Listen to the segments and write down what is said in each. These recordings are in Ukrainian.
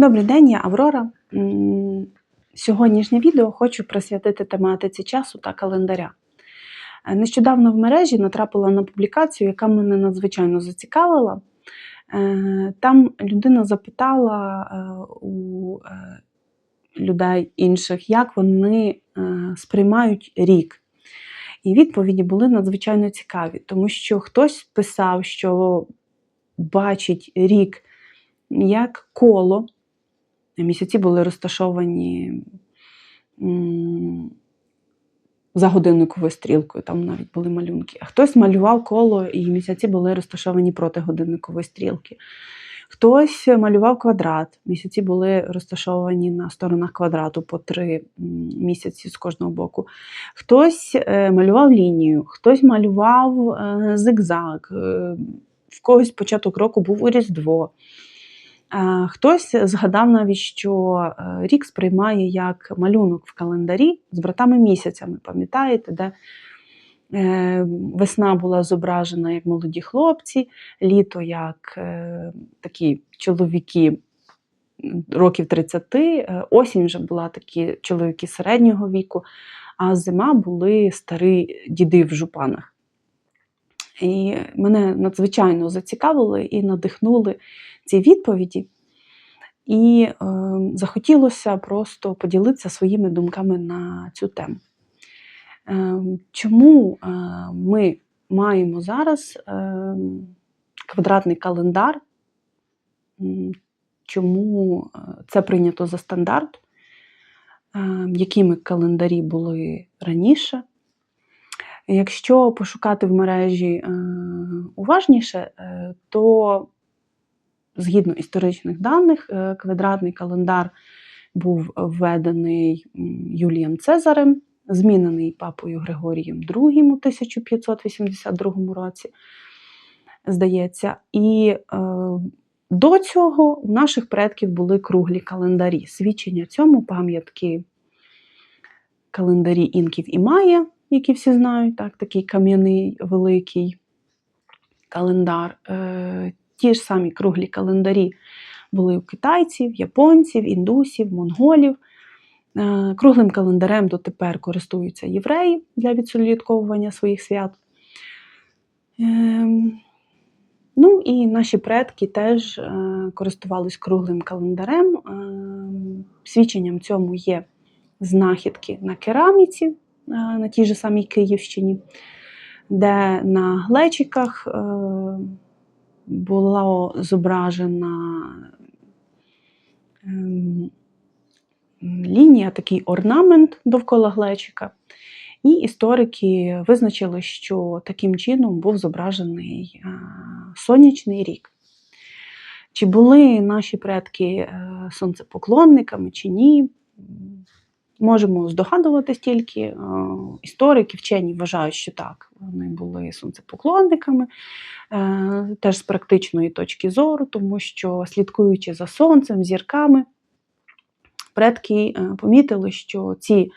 Добрий день, я Аврора. Сьогоднішнє відео хочу присвятити тематиці часу та календаря. Е, Нещодавно в мережі натрапила на публікацію, яка мене надзвичайно зацікавила. Е, Там людина запитала е, у людей інших, як вони сприймають рік. І відповіді були надзвичайно цікаві, тому що хтось писав, що бачить рік як коло. Місяці були розташовані за годинниковою стрілкою, там навіть були малюнки. А хтось малював коло, і місяці були розташовані проти годинникової стрілки. Хтось малював квадрат, місяці були розташовані на сторонах квадрату по три місяці з кожного боку. Хтось е, малював лінію, хтось малював е, зигзаг, е, в когось початок року був у Різдво. Хтось згадав навіть, що е, рік сприймає як малюнок в календарі з братами місяцями. Пам'ятаєте, де весна була зображена як молоді хлопці, літо як е, такі чоловіки років 30, е, осінь вже була такі чоловіки середнього віку, а зима були старі діди в жупанах. І мене надзвичайно зацікавили і надихнули ці відповіді. І е, захотілося просто поділитися своїми думками на цю тему. Е, чому е, ми маємо зараз е, квадратний календар? Чому е, це прийнято за стандарт? Е, якими календарі були раніше? Якщо пошукати в мережі е, уважніше, е, то згідно історичних даних, е, квадратний календар був введений Юлієм Цезарем, змінений папою Григорієм II у 1582 році, здається. І до цього у наших предків були круглі календарі. Свідчення цьому пам'ятки календарі інків і Майя, які всі знають, так, такий кам'яний великий календар. Е, ті ж самі круглі календарі були у китайців, японців, індусів, монголів. Е, Круглим календарем дотепер користуються євреї для відслідковування своїх свят. Ем, Ну і наші предки теж е, користувались круглим календарем. Ем, Свідченням цьому є знахідки на кераміці е, на тій же самій Київщині, де на глечиках е, була зображена ем, лінія, такий орнамент довкола глечика. І історики визначили, що таким чином був зображений е, сонячний рік. Чи були наші предки е, сонцепоклонниками чи ні? Можемо здогадуватись тільки. Е, Історики, вчені вважають, що так, вони були сонцепоклонниками, е, теж з практичної точки зору, тому що слідкуючи за сонцем, зірками, предки е, помітили, що ці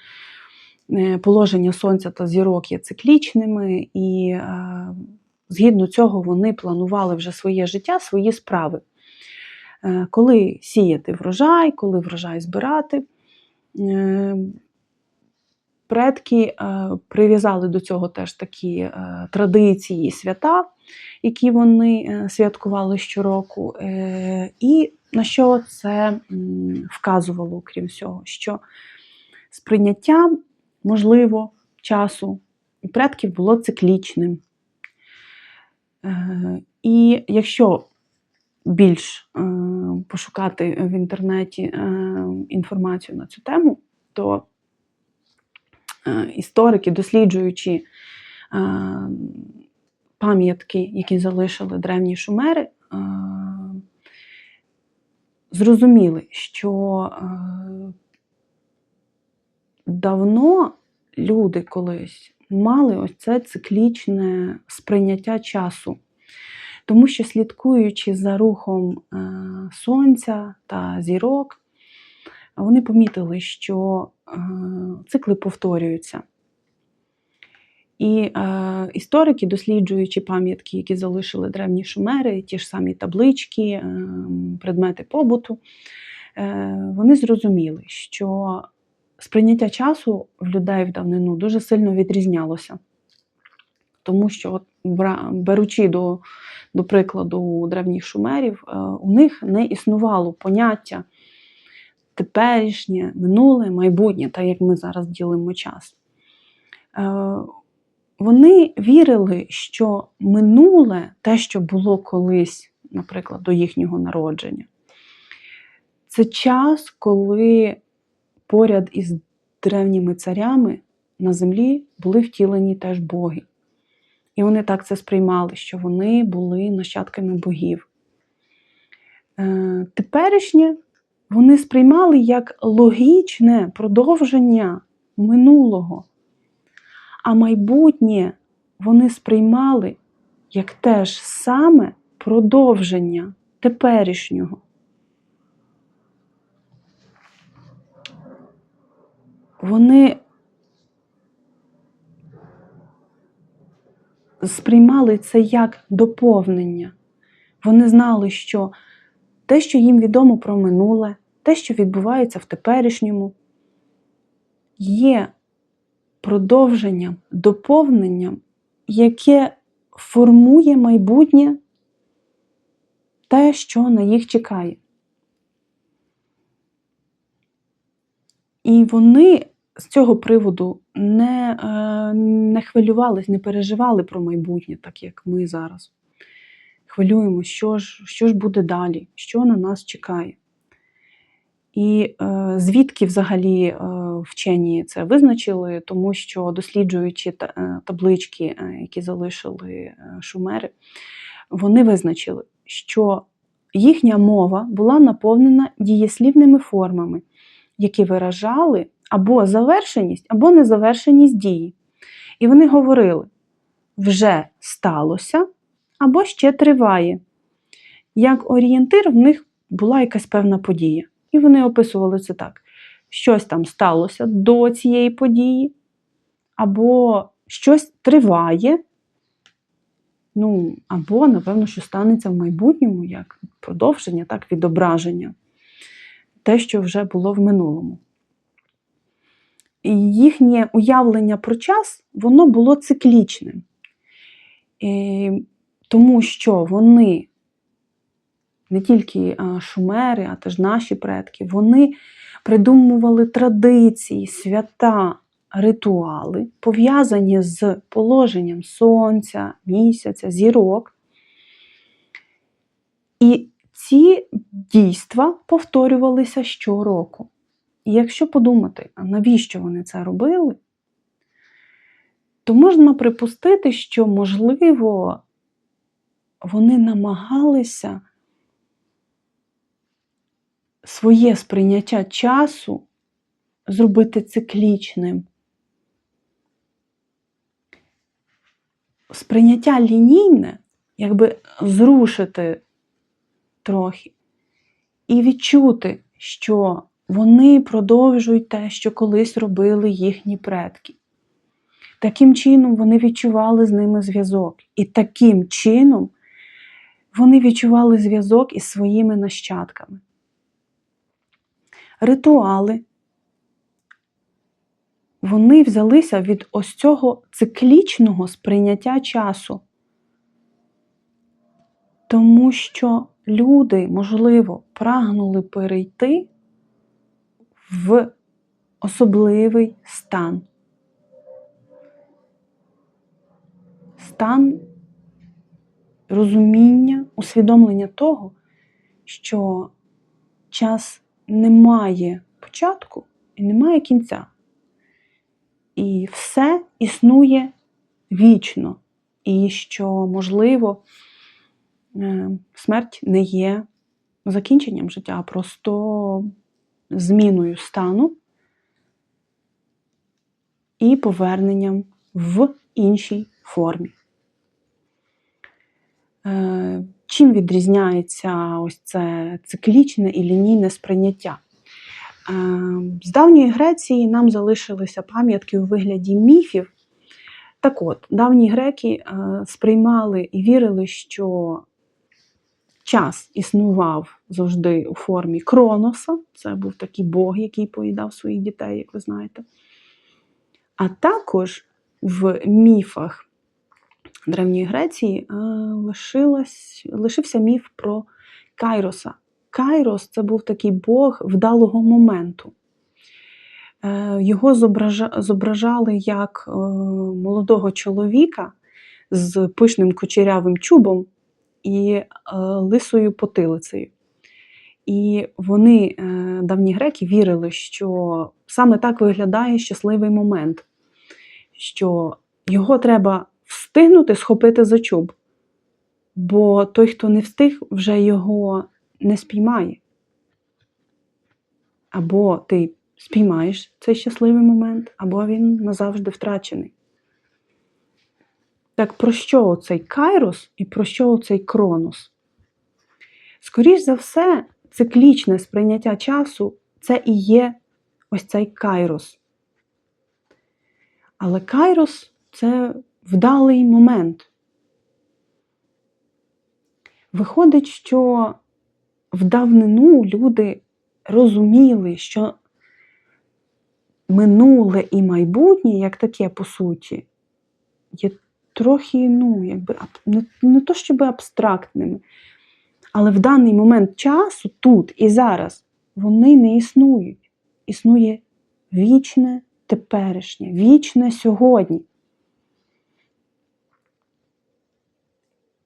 положення сонця та зірок є циклічними, і згідно цього вони планували вже своє життя, свої справи. Коли сіяти врожай, коли врожай збирати. Е, Предки е, прив'язали до цього теж такі е, традиції свята, які вони святкували щороку. І на що це вказувало, крім всього, що сприйняття, можливо, часу у предків було циклічним. І якщо більш пошукати в інтернеті е, інформацію на цю тему, то е, історики, досліджуючи е, пам'ятки, які залишили древні шумери, зрозуміли, що давно люди колись мали ось це циклічне сприйняття часу. Тому що слідкуючи за рухом е, сонця та зірок, вони помітили, що е, цикли повторюються. І е, історики, досліджуючи пам'ятки, які залишили древні шумери, ті ж самі таблички, е, предмети побуту, е, вони зрозуміли, що сприйняття часу в людей в давнину дуже сильно відрізнялося. Тому що, от, беручи до, до прикладу древніх шумерів, е, у них не існувало поняття теперішнє, минуле, майбутнє, так як ми зараз ділимо час. Е, Вони вірили, що минуле, те, що було колись, наприклад, до їхнього народження, це час, коли поряд із древніми царями на землі були втілені теж боги. І вони так це сприймали, що вони були нащадками богів. Е, теперішнє вони сприймали як логічне продовження минулого, а майбутнє вони сприймали як теж саме продовження теперішнього. Вони сприймали це як доповнення. Вони знали, що те, що їм відомо про минуле, те, що відбувається в теперішньому, є продовженням, доповненням, яке формує майбутнє те, що на їх чекає. І вони з цього приводу не, е, не хвилювались, не переживали про майбутнє, так як ми зараз. Хвилюємо, що ж, що ж буде далі, що на нас чекає. І е, звідки взагалі е, вчені це визначили, тому що досліджуючи та, е, таблички, е, які залишили шумери, вони визначили, що їхня мова була наповнена дієслівними формами, які виражали або завершеність, або незавершеність дії. І вони говорили: вже сталося, або ще триває. Як орієнтир, в них була якась певна подія. І вони описували це так: щось там сталося до цієї події, або щось триває, ну, або, напевно, що станеться в майбутньому як продовження, так, відображення, те, що вже було в минулому. Їхнє уявлення про час, воно було циклічним. Тому що вони, не тільки шумери, а теж наші предки, вони придумували традиції, свята, ритуали, пов'язані з положенням сонця, місяця, зірок. І ці дійства повторювалися щороку. І якщо подумати, а навіщо вони це робили, то можна припустити, що, можливо, вони намагалися своє сприйняття часу зробити циклічним. Сприйняття лінійне, якби зрушити трохи, і відчути, що вони продовжують те, що колись робили їхні предки. Таким чином вони відчували з ними зв'язок. І таким чином вони відчували зв'язок із своїми нащадками. Ритуали. Вони взялися від ось цього циклічного сприйняття часу. Тому що люди, можливо, прагнули перейти в особливий стан. Стан розуміння, усвідомлення того, що час не має початку і не має кінця. І все існує вічно. І що, можливо, е, смерть не є закінченням життя, а просто зміною стану і поверненням в іншій формі. Е, Чим відрізняється ось це циклічне і лінійне сприйняття? Е, З давньої Греції нам залишилися пам'ятки у вигляді міфів. Так от, давні греки е, сприймали і вірили, що час існував завжди у формі Кроноса, це був такий Бог, який поїдав своїх дітей, як ви знаєте. А також в міфах Древньої Греції е, лишився міф про Кайроса. Кайрос це був такий Бог вдалого моменту. Е, Його зображали як е, молодого чоловіка з пишним кучерявим чубом і е, лисою потилицею. І вони, е, давні греки, вірили, що саме так виглядає щасливий момент, що його треба встигнути схопити за чуб, бо той, хто не встиг, вже його не спіймає. Або ти спіймаєш цей щасливий момент, або він назавжди втрачений. Так про що цей кайрос і про що цей кронос? Скоріш за все, циклічне сприйняття часу це і є ось цей кайрос. Але кайрос це вдалий момент. Виходить, що в давнину люди розуміли, що минуле і майбутнє, як таке, по суті, є трохи, ну, якби не, не то щоб абстрактними, але в даний момент часу, тут і зараз, вони не існують. Існує вічне теперішнє, вічне сьогодні.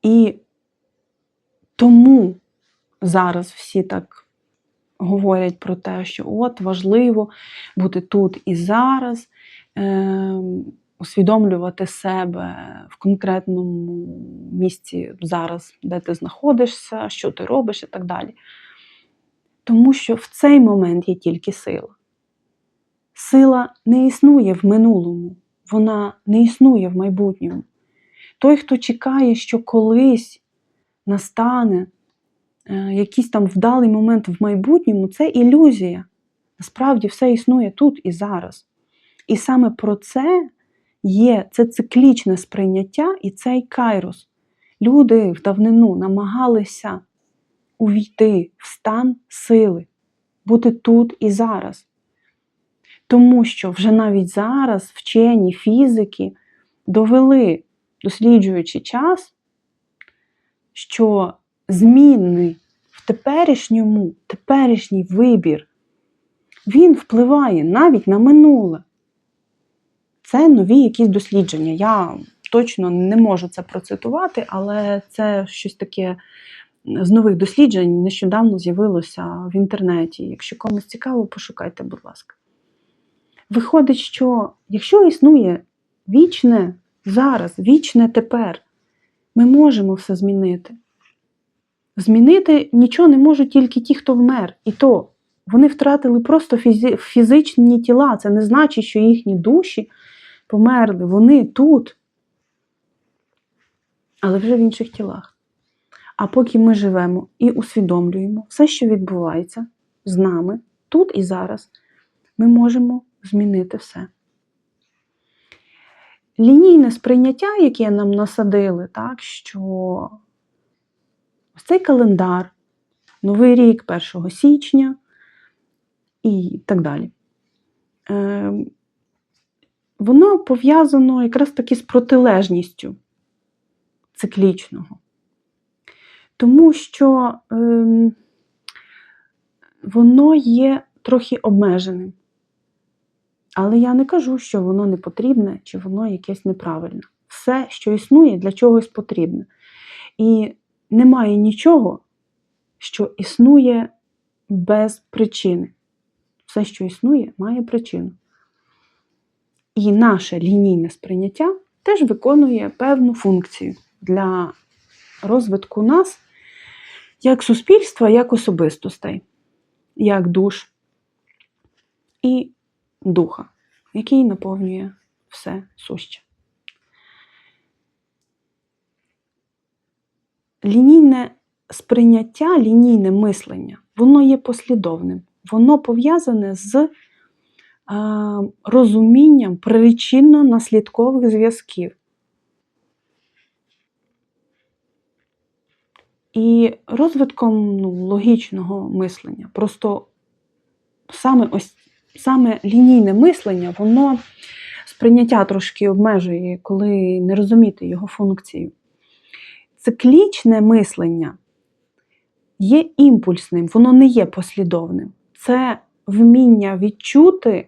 І тому зараз всі так говорять про те, що от важливо бути тут і зараз, е, усвідомлювати себе в конкретному місці зараз, де ти знаходишся, що ти робиш і так далі. Тому що в цей момент є тільки сила. Сила не існує в минулому, вона не існує в майбутньому. Той, хто чекає, що колись настане е, якийсь там вдалий момент в майбутньому, це ілюзія. Насправді все існує тут і зараз. І саме про це є це циклічне сприйняття і цей кайрос. Люди в давнину намагалися увійти в стан сили, бути тут і зараз. Тому що вже навіть зараз вчені фізики довели, досліджуючи час, що змінний в теперішньому, теперішній вибір, він впливає навіть на минуле. Це нові якісь дослідження. Я точно не можу це процитувати, але це щось таке з нових досліджень нещодавно з'явилося в інтернеті. Якщо комусь цікаво, пошукайте, будь ласка. Виходить, що якщо існує вічне зараз, вічне тепер, ми можемо все змінити. Змінити нічого не можуть тільки ті, хто вмер. І то вони втратили просто фізичні тіла. Це не значить, що їхні душі померли. Вони тут, але вже в інших тілах. А поки ми живемо і усвідомлюємо все, що відбувається з нами, тут і зараз, ми можемо змінити все. Лінійне сприйняття, яке нам насадили, так, що ось цей календар, Новий рік 1 січня і так далі. Воно пов'язано якраз таки з протилежністю циклічного. Тому що е, воно є трохи обмеженим. Але я не кажу, що воно не потрібне чи воно якесь неправильне. Все, що існує, для чогось потрібне. І немає нічого, що існує без причини. Все, що існує, має причину. І наше лінійне сприйняття теж виконує певну функцію для розвитку нас як суспільства, як особистостей, як душ і духа, який наповнює все суще. Лінійне сприйняття, лінійне мислення, воно є послідовним, воно пов'язане з розумінням причинно-наслідкових зв'язків. і розвитком ну, логічного мислення. Просто саме ось саме лінійне мислення, воно сприйняття трошки обмежує, коли не розуміти його функцію. Циклічне мислення є імпульсним, воно не є послідовним. Це вміння відчути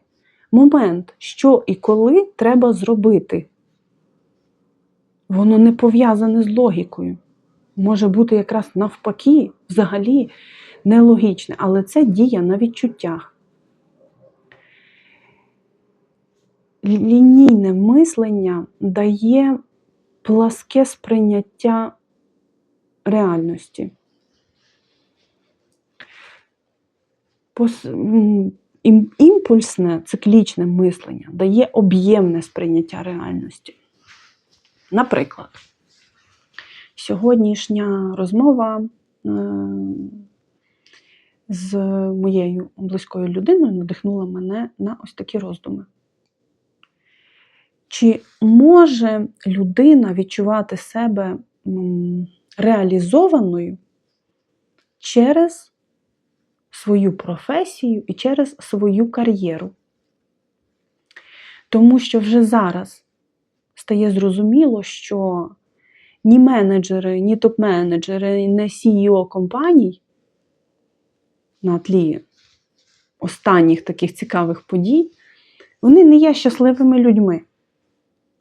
момент, що і коли треба зробити. Воно не пов'язане з логікою. Може бути якраз навпаки, взагалі нелогічне, але це дія на відчуттях. Лінійне мислення дає пласке сприйняття реальності. Імпульсне циклічне мислення дає об'ємне сприйняття реальності. Наприклад, сьогоднішня розмова е, з моєю близькою людиною надихнула мене на ось такі роздуми. Чи може людина відчувати себе реалізованою через свою професію і через свою кар'єру? Тому що вже зараз стає зрозуміло, що ні менеджери, ні топ-менеджери, ні CEO компаній на тлі останніх таких цікавих подій, вони не є щасливими людьми.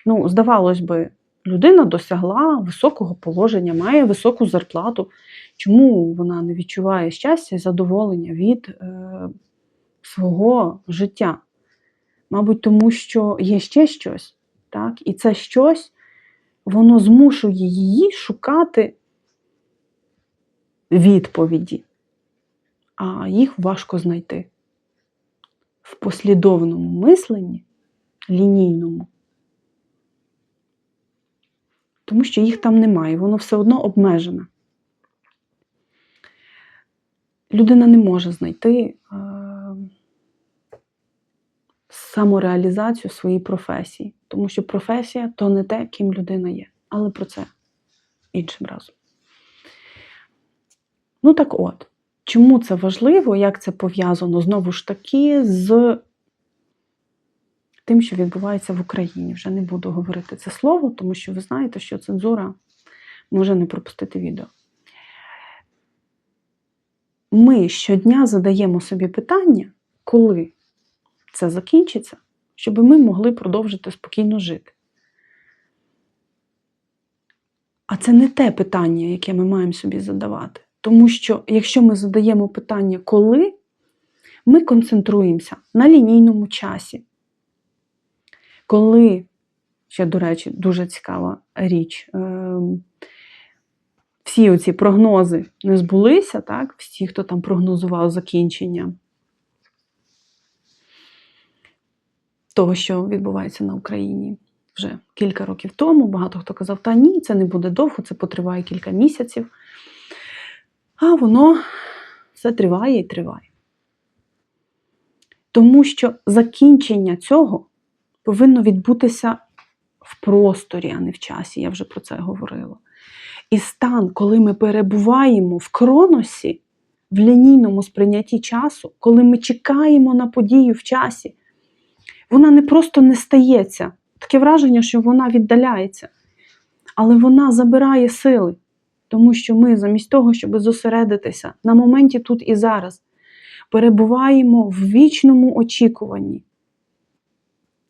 Ну, здавалось би, людина досягла високого положення, має високу зарплату. Чому вона не відчуває щастя і задоволення від е, свого життя? Мабуть, тому що є ще щось, так? і це щось воно змушує її шукати відповіді, а їх важко знайти. В послідовному мисленні, лінійному, тому що їх там немає, воно все одно обмежене. Людина не може знайти е, самореалізацію своєї професії, тому що професія то не те, ким людина є. Але про це іншим разом. Ну так от, чому це важливо, як це пов'язано знову ж таки з тим, що відбувається в Україні. Вже не буду говорити це слово, тому що ви знаєте, що цензура може не пропустити відео. Ми щодня задаємо собі питання, коли це закінчиться, щоб ми могли продовжити спокійно жити. А це не те питання, яке ми маємо собі задавати. Тому що, якщо ми задаємо питання коли, ми концентруємося на лінійному часі. Коли, ще, до речі, дуже цікава річ, ем, всі оці прогнози не збулися, так? всі, хто там прогнозував закінчення того, що відбувається на Україні вже кілька років тому. Багато хто казав, та ні, це не буде довго, це потриває кілька місяців. А воно все триває і триває. Тому що закінчення цього повинно відбутися в просторі, а не в часі. Я вже про це говорила. І стан, коли ми перебуваємо в кроносі, в лінійному сприйнятті часу, коли ми чекаємо на подію в часі, вона не просто не стається. Таке враження, що вона віддаляється. Але вона забирає сили, тому що ми, замість того, щоб зосередитися на моменті тут і зараз, перебуваємо в вічному очікуванні.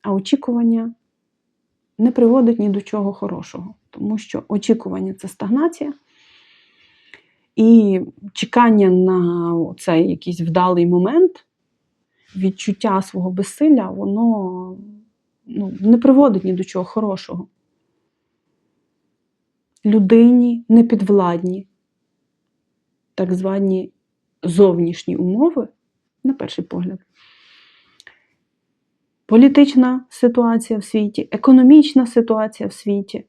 А очікування не приводить ні до чого хорошого, тому що очікування це стагнація. І чекання на цей якийсь вдалий момент, відчуття свого безсилля, воно ну, не приводить ні до чого хорошого. Людині непідвладні так звані зовнішні умови, на перший погляд. Політична ситуація в світі, економічна ситуація в світі.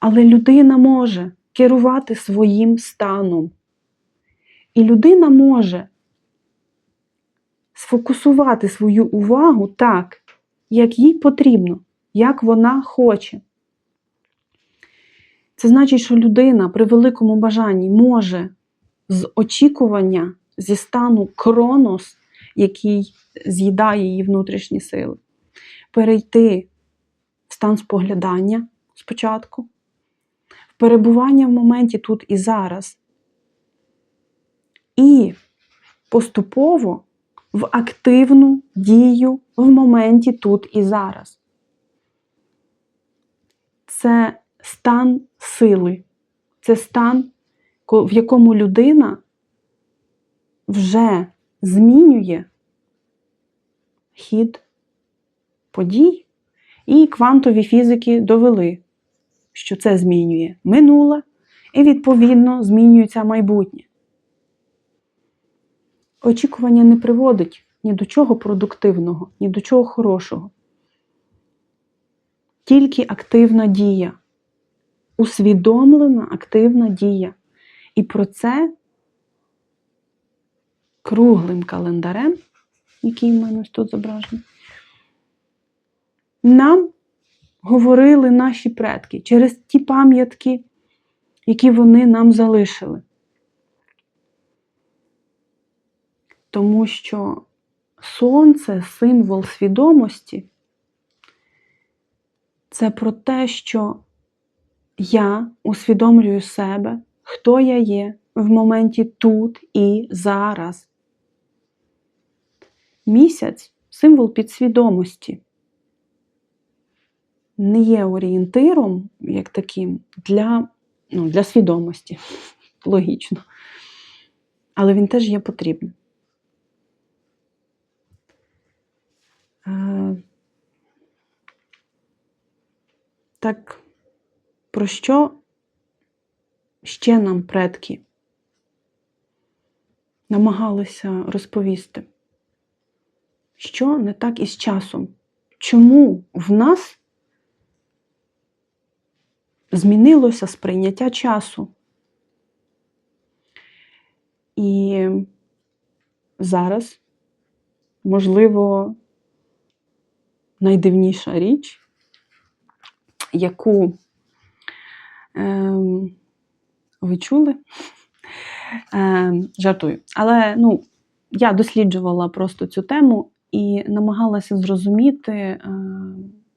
Але людина може керувати своїм станом. І людина може сфокусувати свою увагу так, як їй потрібно, як вона хоче. Це значить, що людина при великому бажанні може з очікування, зі стану кронос, який з'їдає її внутрішні сили, перейти в стан споглядання спочатку, в перебування в моменті тут і зараз, і поступово в активну дію в моменті тут і зараз. Це стан сили, це стан, в якому людина вже змінює хід подій, і квантові фізики довели, що це змінює минуле і, відповідно, змінюється майбутнє. Очікування не приводить ні до чого продуктивного, ні до чого хорошого. Тільки активна дія, усвідомлена активна дія. І про це круглим календарем, який в мене ось тут зображений, нам говорили наші предки через ті пам'ятки, які вони нам залишили. Тому що сонце символ свідомості це про те, що я усвідомлюю себе, хто я є в моменті тут і зараз. Місяць символ підсвідомості. Не є орієнтиром, як таким, для, ну, для свідомості. Логічно. Але він теж є потрібним. Е, Так, про що ще нам предки намагалися розповісти? Що не так із часом? Чому в нас змінилося сприйняття часу? І зараз, можливо, найдивніша річ, яку ем, ви чули? Ем, жартую. Але ну, я досліджувала просто цю тему і намагалася зрозуміти е,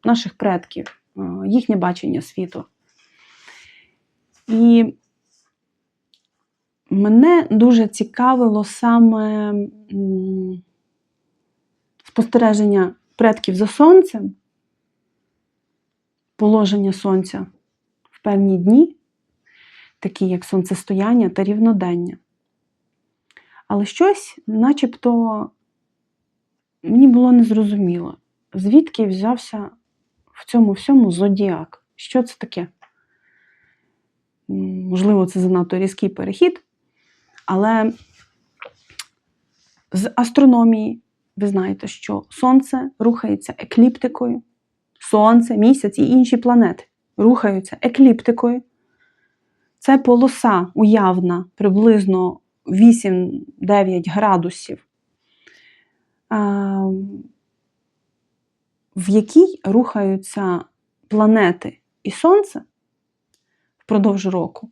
наших предків, е, їхнє бачення світу. І мене дуже цікавило саме спостереження предків за сонцем, положення сонця в певні дні, такі як сонцестояння та рівнодення. Але щось, начебто, мені було незрозуміло, звідки взявся в цьому всьому зодіак. Що це таке? Можливо, це занадто різкий перехід, але з астрономії ви знаєте, що Сонце рухається екліптикою, Сонце, місяць і інші планети рухаються екліптикою. Це полоса уявна приблизно 8-9 градусів, в якій рухаються планети і Сонце впродовж року.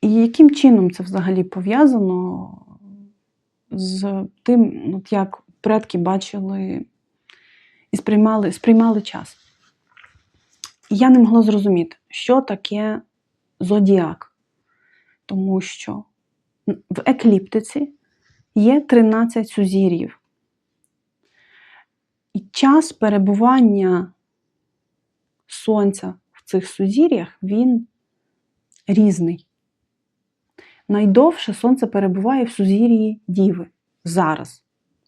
І яким чином це взагалі пов'язано з тим, от як предки бачили і сприймали, сприймали час? І я не могла зрозуміти, що таке зодіак. Тому що в екліптиці є 13 сузір'їв. І час перебування сонця в цих сузір'ях він різний. Найдовше сонце перебуває в сузір'ї Діви. Зараз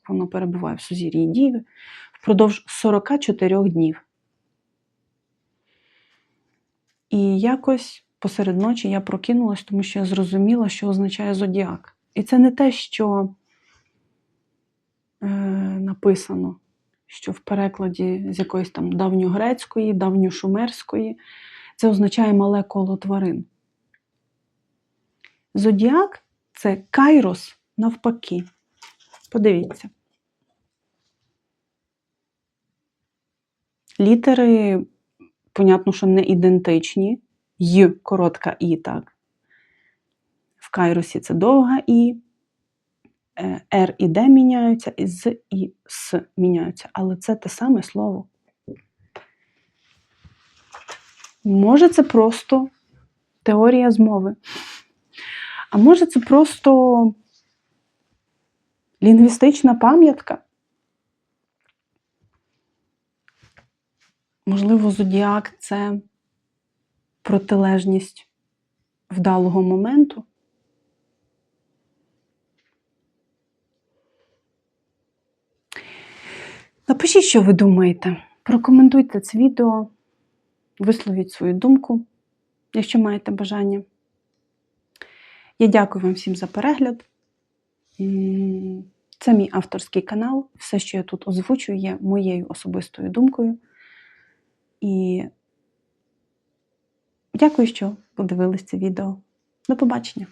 воно перебуває в сузір'ї Діви впродовж 44 днів. І якось посеред ночі я прокинулась, тому що я зрозуміла, що означає зодіак. І це не те, що е, написано, що в перекладі з якоїсь там давньогрецької, давньошумерської, це означає мале коло тварин. Зодіак це кайрос навпаки. Подивіться. Літери, понятно, що не ідентичні. Й коротка І, так. В кайрусі це довга І. Е, Р і Д міняються, і з і С міняються. Але це те саме слово. Може, це просто теорія змови. А може, це просто лінгвістична пам'ятка. Можливо, зодіак це протилежність вдалого моменту. Напишіть, що ви думаєте. Прокоментуйте це відео, висловіть свою думку, якщо маєте бажання. Я дякую вам всім за перегляд. Це мій авторський канал. Все, що я тут озвучую, є моєю особистою думкою. І дякую, що подивились це відео. До побачення!